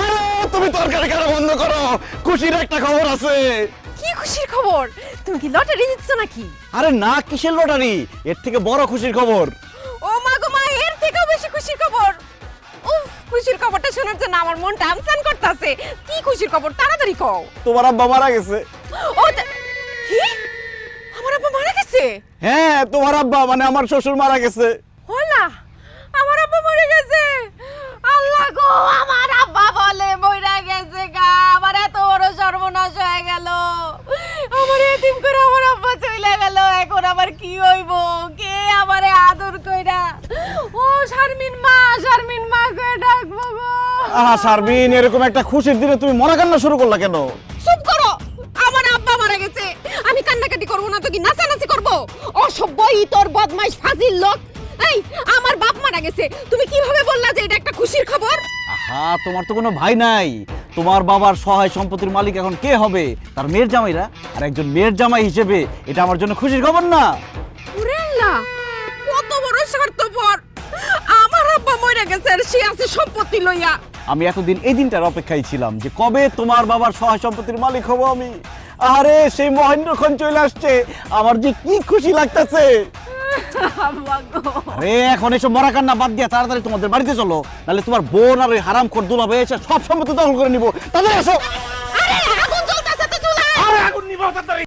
আরে তুমি তরকারি কেন বন্ধ করো। খুশির একটা খবর আছে। কি খুশির খবর? তুমি কি লটারি নাকি? আরে না কিসের লটারি? এর থেকে বড় খুশির খবর। ও মা গো মা এর থেকেও বেশি খুশির খবর। উফ খুশির খবরটা শোনার জন্য আমার মনটা আমসান করতেছে। কি খুশির খবর? তাড়াতাড়ি কও। তোমার আব্বা মারা গেছে। ও কি? আমার আব্বা মারা গেছে? হ্যাঁ তোমার আব্বা মানে আমার শ্বশুর মারা গেছে হলা আমার আব্বা মরে গেছে আল্লাহ গো আমার আব্বা বলে মরে গেছে গা আমার এত বড় সর্বনাশ হয়ে গেল। আমার এতিম করে আমার আব্বা চলে গেল এখন আমার কি হইব? কে আমারে আদর কইরা? ও শারমিন মা শারমিন মা কই ডাকবো গো। আহা শারমিন এরকম একটা খুশির দিনে তুমি মরা কান্না শুরু করলা কেন? চুপ করো আমার আব্বা মারা গেছে। আমি কান্নাকাটি করব না তো কি নাচানাচি করব? অসভ্য তোর বদমাইশ ফাজিল লোক। মারা গেছে। তুমি কীভাবে বললা যে এটা একটা খুশির খবর? আহা তোমার তো কোনো ভাই নাই। তোমার বাবার সহায় সম্পত্তির মালিক এখন কে হবে? তার মেয়ের জামাইরা? আর একজন মেয়ের জামাই হিসেবে এটা আমার জন্য খুশির খবর না। ওরে আল্লাহ কত বড় স্বার্থপর। আমার আব্বা মরে গেছে আর সে আছে সম্পত্তি লইয়া। আমি এতদিন এই দিনটার অপেক্ষায় ছিলাম যে কবে তোমার বাবার সহায় সম্পত্তির মালিক হব আমি? আরে সেই মহেন্দ্রক্ষণ চলে আসছে। আমার যে কি খুশি লাগতেছে! আরে এখন এসব মরা কান্না বাদ দিয়া তাড়াতাড়ি তোমাদের বাড়িতে চলো। নাহলে তোমার বোন আর ওই হারাম খোর দুলা ভাই এসে সব সম্পত্তি দখল করে নিব। তাদের এসো। আরে আগুন জ্বলতেছে তো আরে আগুন তাড়াতাড়ি।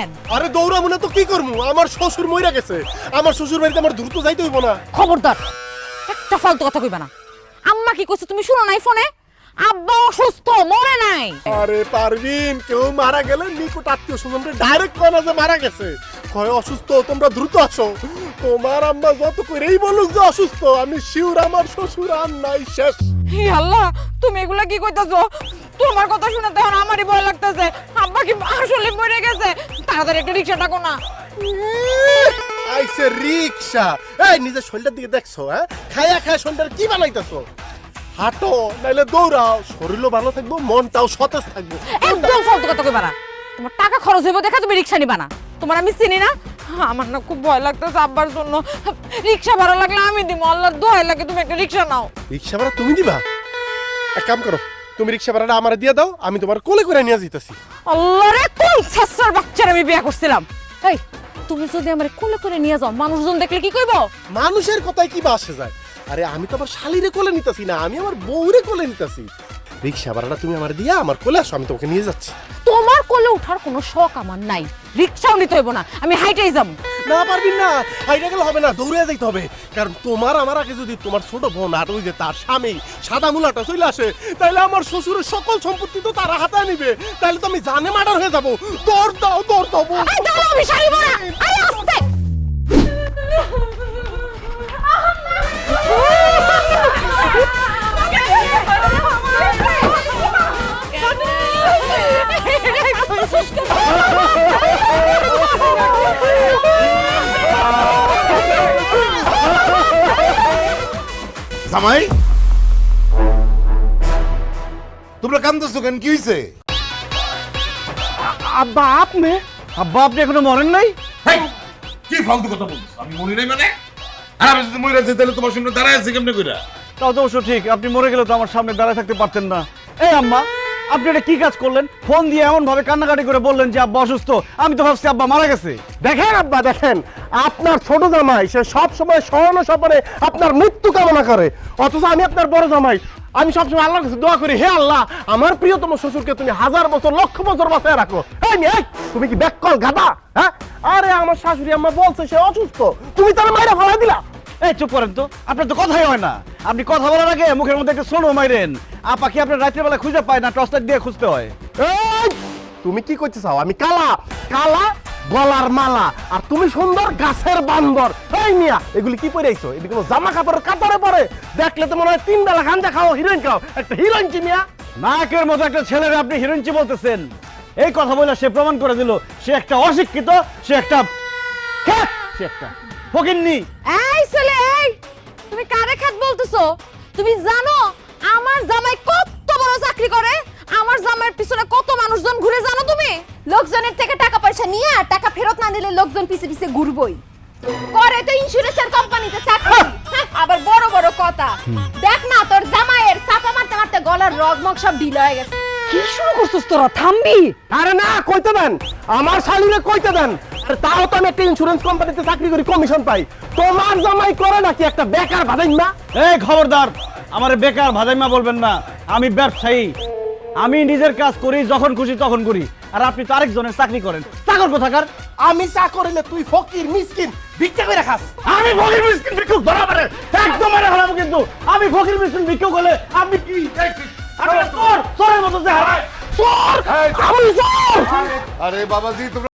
কেন? আরে দৌড়াবো না তো কি করব আমার শ্বশুর মইরা গেছে। আমার শ্বশুর বাড়িতে আমার দ্রুত যাইতে হইব না। খবরদার একটা ফালতু কথা কইবা না। আম্মা কি কইছে তুমি শুনো নাই ফোনে? আব্বা অসুস্থ মরে নাই। আরে পারবিন কেউ মারা গেলে নিকট আত্মীয় স্বজনরে ডাইরেক্ট কয় না যে মারা গেছে। কয় অসুস্থ তোমরা দ্রুত আসো। তোমার আম্মা যত করেই বলুক যে অসুস্থ আমি শিউর আমার শ্বশুর আর নাই শেষ। হে আল্লাহ তুমি এগুলা কি কইতাছো? তোমার কথা শুনে তখন আমারই ভয় লাগতেছে। আব্বা কি আসলে মরে গেছে? তাড়াতাড়ি একটা রিক্সা ডাকো না। আইসে রিক্সা এই নিজের শরীরটার দিকে দেখছ হ্যাঁ? খায়া খায়া শরীরটার কি বানাইতেছো? হাঁটো নাইলে দৌড়াও শরীরও ভালো থাকব মনটাও সতেজ থাকব। একদম ফালতু কথা কইবা না। তোমার টাকা খরচ হইব দেখা তুমি রিক্সা নিবা না। তোমার আমি চিনি না। আমার না খুব ভয় লাগতেছে আব্বার জন্য। রিক্সা ভাড়া লাগলে আমি দিব আল্লাহর দোহাই লাগে তুমি একটা রিক্সা নাও। রিক্সা ভাড়া তুমি দিবা? এক কাম করো তুমি রিক্সা ভাড়াটা আমার দিয়ে দাও আমি তোমার কোলে করে নিয়ে যেতেছি আল্লাহ রে কোন ছাত্রার বাচ্চার আমি বিয়ে করছিলাম? এই তুমি যদি আমার কোলে করে নিয়ে যাও মানুষজন দেখলে কি কইব? মানুষের কথায় কি বা আসে যায়? আরে আমি তো আমার শালিরে কোলে নিতেছি না আমি আমার বউরে কোলে নিতেছি। রিক্সা ভাড়াটা তুমি আমার দিয়া আমার কোলে আসো আমি তোমাকে নিয়ে যাচ্ছি। তোমার কোলে ওঠার কোনো শখ আমার নাই। রিক্সাও নিতে হইব না আমি হাইটেই যাব। না পারবি না। হাইটা গেলে হবে না, দৌড়ে যাইতে হবে। কারণ তোমার, আমার আগে যদি তোমার ছোট বোন আর ওই যে তার স্বামী সাদা মুলাটা চলে আসে তাহলে আমার শ্বশুরের সকল সম্পত্তি তো তার হাতে নিবে তাহলে তো আমি জানে মার্ডার হয়ে যাব। দৌড় দাও দৌড় দাও আমি শাড়ি পরা। আরে আস্তে! জামাই? তোমরা কান্দছো কেন? কি হইছে? আব্বা আপনি? আব্বা আপনি এখনও মরেন নাই? কি ফালতু কথা বলছো আমি মরি নাই মানে? আর আমি যদি মরে যাই তাহলে তোমার সামনে দাঁড়ায় আছি কেমনে কইরা? তাও তো অবশ্য ঠিক আপনি মরে গেলে তো আমার সামনে দাঁড়ায় থাকতে পারতেন না। এই আম্মা আপনি এটা কি কাজ করলেন? ফোন দিয়ে এমন ভাবে কান্নাকাটি করে বললেন যে আব্বা অসুস্থ। আমি তো ভাবছি আব্বা মারা গেছে। দেখেন আব্বা দেখেন। আপনার ছোট জামাই সে সব সময় স্মরণ স্বপনে আপনার মৃত্যু কামনা করে। অথচ আমি আপনার বড় জামাই। আমি সবসময় আল্লাহর কাছে দোয়া করি হে আল্লাহ আমার প্রিয়তম শ্বশুরকে তুমি হাজার বছর লক্ষ বছর বাঁচায় রাখো। এই মেয়ে, তুমি কি ব্যাককল গাদা হ্যাঁ? আরে আমার শাশুড়ি আম্মা বলছে সে অসুস্থ। তুমি তার মাইরা ফেলা দিলা। এই চুপ করেন তো। আপনার তো কথাই হয় না। আপনি কথা বলার আগে মুখের মধ্যে একটা সোনো মাইরেন। আপা কি আপনার রাত্রে বেলা খুঁজে পায় না টর্চ লাইট দিয়ে খুঁজতে হয়? তুমি কি করতে চাও আমি কালা। কালা গলার মালা। আর তুমি সুন্দর গাছের বান্দর। এই মিয়া এগুলি কি পরে আইছো? এদিকে কোনো জামা কাপড়ের কাপড়ে পরে। দেখলে তো মনে হয় তিন বেলা গাঞ্জা খাও হিরোইন খাও। একটা হিরোইন কি মিয়া? নায়কের মতো একটা ছেলের আপনি হিরোইনচি বলতেছেন? এই কথা বলে সে প্রমাণ করে দিল সে একটা অশিক্ষিত সে একটা সে একটা ফকিন্নি! এই ছেলে এই! তুমি কারে খাত বলতেছো? তুমি জানো আমার জামাই কত বড় চাকরি করে আমার জামাইয়ের পিছনে কত মানুষজন ঘুরে জানো তুমি? লোকজনের থেকে টাকা পয়সা নিয়ে টাকা ফেরত না দিলে লোকজন পিছে পিছে ঘুরবই। করে তো ইন্স্যুরেন্সের কোম্পানিতে চাকরি। হ্যাঁ, আবার বড় বড় কথা। দেখ না তোর জামাইয়ের চাপা মারতে মারতে গলার রগমগ সব ঢিল হয়ে গেছে। কি শুরু করছিস তোরা? থামবি। আরে না কইতে দেন। আমার শালিরে কইতে দেন। আরে তাও তো আমি একটা ইন্স্যুরেন্স কোম্পানিতে চাকরি করি কমিশন পাই। তোমার জামাই করে নাকি একটা বেকার ভাদাই না এই খবরদার আমার বেকার ভাজাইমা বলবেন না। আমি ব্যবসায়ী। আমি নিজের কাজ করি যখন খুশি তখন করি। আর আপনি তো আরেকজনের চাকরি করেন। চাকর কোথাকার? আমি চা করিলে তুই ফকির মিসকিন ভিক্ষা করে খাস। আমি ফকির মিসকিন ভিক্ষুক ধরা পারে একদম মেরে হারাবো কিন্তু। আমি ফকির মিসকিন ভিক্ষুক হলে আপনি কি আমি চোর চোরের মতো যে হারায় চোর আমি চোর আরে বাবাজি তোমরা